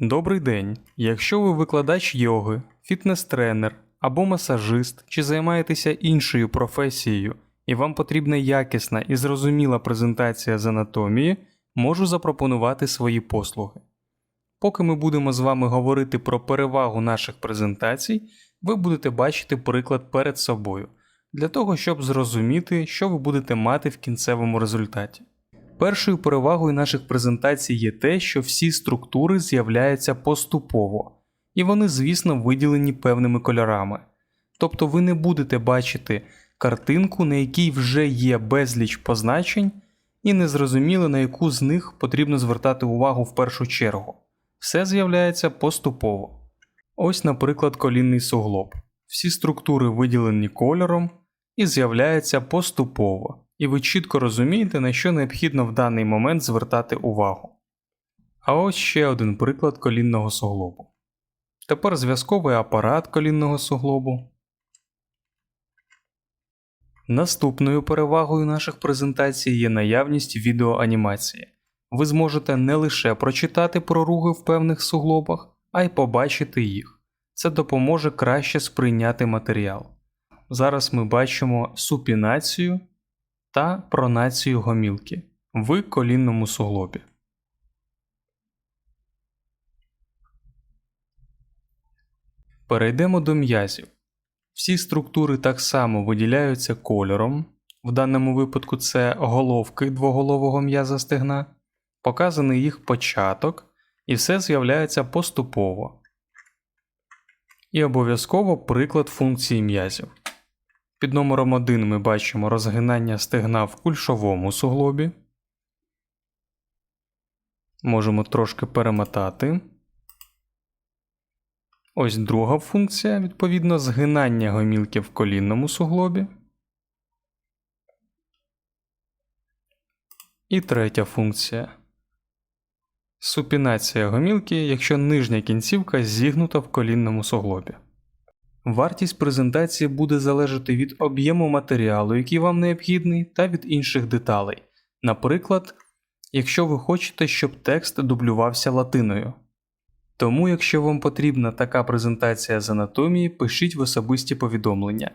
Добрий день. Якщо ви викладач йоги, фітнес-тренер або масажист, чи займаєтеся іншою професією, і вам потрібна якісна і зрозуміла презентація з анатомії, можу запропонувати свої послуги. Поки ми будемо з вами говорити про перевагу наших презентацій, ви будете бачити приклад перед собою, для того, щоб зрозуміти, що ви будете мати в кінцевому результаті. Першою перевагою наших презентацій є те, що всі структури з'являються поступово, і вони, звісно, виділені певними кольорами. Тобто ви не будете бачити картинку, на якій вже є безліч позначень, і не зрозуміли, на яку з них потрібно звертати увагу в першу чергу. Все з'являється поступово. Ось, наприклад, колінний суглоб. Всі структури виділені кольором і з'являються поступово, і ви чітко розумієте, на що необхідно в даний момент звертати увагу. А ось ще один приклад колінного суглобу. Тепер зв'язковий апарат колінного суглобу. Наступною перевагою наших презентацій є наявність відеоанімації. Ви зможете не лише прочитати про рухи в певних суглобах, а й побачити їх. Це допоможе краще сприйняти матеріал. Зараз ми бачимо супінацію та пронацію гомілки в колінному суглобі. Перейдемо до м'язів. Всі структури так само виділяються кольором. В даному випадку це головки двоголового м'яза стегна, показаний їх початок, і все з'являється поступово. І обов'язково приклад функції м'язів. Під номером 1 ми бачимо розгинання стегна в кульшовому суглобі. Можемо трошки перемотати. Ось друга функція, відповідно, згинання гомілки в колінному суглобі. І третя функція. Супінація гомілки, якщо нижня кінцівка зігнута в колінному суглобі. Вартість презентації буде залежати від об'єму матеріалу, який вам необхідний, та від інших деталей. Наприклад, якщо ви хочете, щоб текст дублювався латиною. Тому, якщо вам потрібна така презентація з анатомії, пишіть в особисті повідомлення.